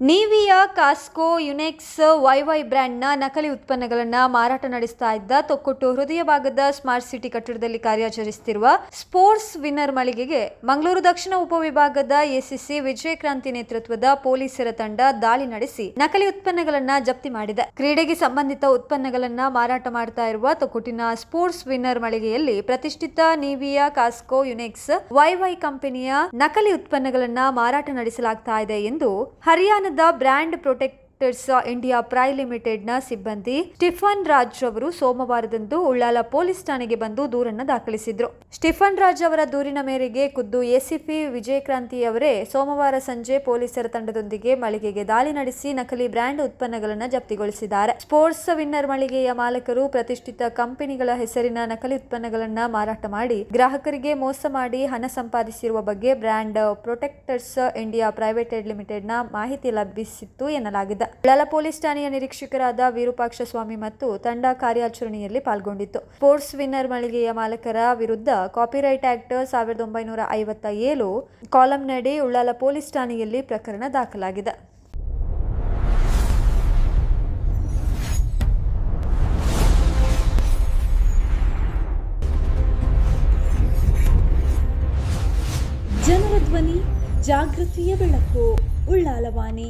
ನೀವಿಯಾ ಕಾಸ್ಕೋ, Yonex, ವೈವೈ ಬ್ರ್ಯಾಂಡ್ನ ನಕಲಿ ಉತ್ಪನ್ನಗಳನ್ನು ಮಾರಾಟ ನಡೆಸ್ತಾ ಇದ್ದ ತೊಕ್ಕೊಟ್ಟು ಹೃದಯ ಭಾಗದ ಸ್ಮಾರ್ಟ್ ಸಿಟಿ ಕಟ್ಟಡದಲ್ಲಿ ಕಾರ್ಯಾಚರಿಸುತ್ತಿರುವ ಸ್ಪೋರ್ಟ್ಸ್ ವಿನ್ನರ್ ಮಳಿಗೆಗೆ ಮಂಗಳೂರು ದಕ್ಷಿಣ ಉಪವಿಭಾಗದ ಎಸಿಸಿ ವಿಜಯಕ್ರಾಂತಿ ನೇತೃತ್ವದ ಪೊಲೀಸರ ತಂಡ ದಾಳಿ ನಡೆಸಿ ನಕಲಿ ಉತ್ಪನ್ನಗಳನ್ನು ಜಪ್ತಿ ಮಾಡಿದೆ. ಕ್ರೀಡೆಗೆ ಸಂಬಂಧಿತ ಉತ್ಪನ್ನಗಳನ್ನು ಮಾರಾಟ ಮಾಡ್ತಾ ಇರುವ ತೊಕ್ಕೊಟ್ಟಿನ ಸ್ಪೋರ್ಟ್ಸ್ ವಿನ್ನರ್ ಮಳಿಗೆಯಲ್ಲಿ ಪ್ರತಿಷ್ಠಿತ ನೀವಿಯಾ ಕಾಸ್ಕೋ, ಯುನೆಕ್ಸ್, ವೈವೈ ಕಂಪನಿಯ ನಕಲಿ ಉತ್ಪನ್ನಗಳನ್ನು ಮಾರಾಟ ನಡೆಸಲಾಗ್ತಾ ಇದೆ ಎಂದು ಹರಿಯಾಣದ ಬ್ರ್ಯಾಂಡ್ ಪ್ರೊಟೆಕ್ಟರ್ಸ್ ಇಂಡಿಯಾ ಪ್ರೈ ಲಿಮಿಟೆಡ್ನ ಸಿಬ್ಬಂದಿ ಸ್ಟಿಫನ್ ರಾಜ್ ಅವರು ಸೋಮವಾರದಂದು ಉಳ್ಳಾಲ ಪೊಲೀಸ್ ಠಾಣೆಗೆ ಬಂದು ದೂರನ್ನು ದಾಖಲಿಸಿದ್ರು. ಸ್ಟಿಫನ್ ರಾಜ್ ಅವರ ದೂರಿನ ಮೇರೆಗೆ ಖುದ್ದು ಎಸಿಪಿ ವಿಜಯಕ್ರಾಂತಿ ಅವರೇ ಸೋಮವಾರ ಸಂಜೆ ಪೊಲೀಸರ ತಂಡದೊಂದಿಗೆ ಮಳಿಗೆಗೆ ದಾಳಿ ನಡೆಸಿ ನಕಲಿ ಬ್ರ್ಯಾಂಡ್ ಉತ್ಪನ್ನಗಳನ್ನು ಜಪ್ತಿಗೊಳಿಸಿದ್ದಾರೆ. ಸ್ಪೋರ್ಟ್ಸ್ ವಿನ್ನರ್ ಮಳಿಗೆಯ ಮಾಲಕರು ಪ್ರತಿಷ್ಠಿತ ಕಂಪನಿಗಳ ಹೆಸರಿನ ನಕಲಿ ಉತ್ಪನ್ನಗಳನ್ನು ಮಾರಾಟ ಮಾಡಿ ಗ್ರಾಹಕರಿಗೆ ಮೋಸ ಮಾಡಿ ಹಣ ಸಂಪಾದಿಸಿರುವ ಬಗ್ಗೆ ಬ್ರ್ಯಾಂಡ್ ಪ್ರೊಟೆಕ್ಟರ್ಸ್ ಇಂಡಿಯಾ ಪ್ರೈವೇಟೆಡ್ ಲಿಮಿಟೆಡ್ನ ಮಾಹಿತಿ ಲಭಿಸಿತ್ತು ಎನ್ನಲಾಗಿದೆ. ಉಳ್ಳಾಲ ಪೊಲೀಸ್ ಠಾಣೆಯ ನಿರೀಕ್ಷಕರಾದ ವಿರೂಪಾಕ್ಷ ಸ್ವಾಮಿ ಮತ್ತು ತಂಡ ಕಾರ್ಯಾಚರಣೆಯಲ್ಲಿ ಪಾಲ್ಗೊಂಡಿತ್ತು. ಸ್ಪೋರ್ಟ್ಸ್ ವಿನ್ನರ್ ಮಳಿಗೆಯ ಮಾಲಕರ ವಿರುದ್ಧ ಕಾಪಿರೈಟ್ ಆಕ್ಟ್ ಸಾವಿರದ ಒಂಬೈನೂರ ಐವತ್ತ ಏಳು ಕಾಲಂನಡಿ ಉಳ್ಳಾಲ ಪೊಲೀಸ್ ಠಾಣೆಯಲ್ಲಿ ಪ್ರಕರಣ ದಾಖಲಾಗಿದೆ. ಜನರ ಧ್ವನಿ, ಜಾಗೃತಿಯ ಬೆಳಕು ಉಳ್ಳಾಲವಾಣಿ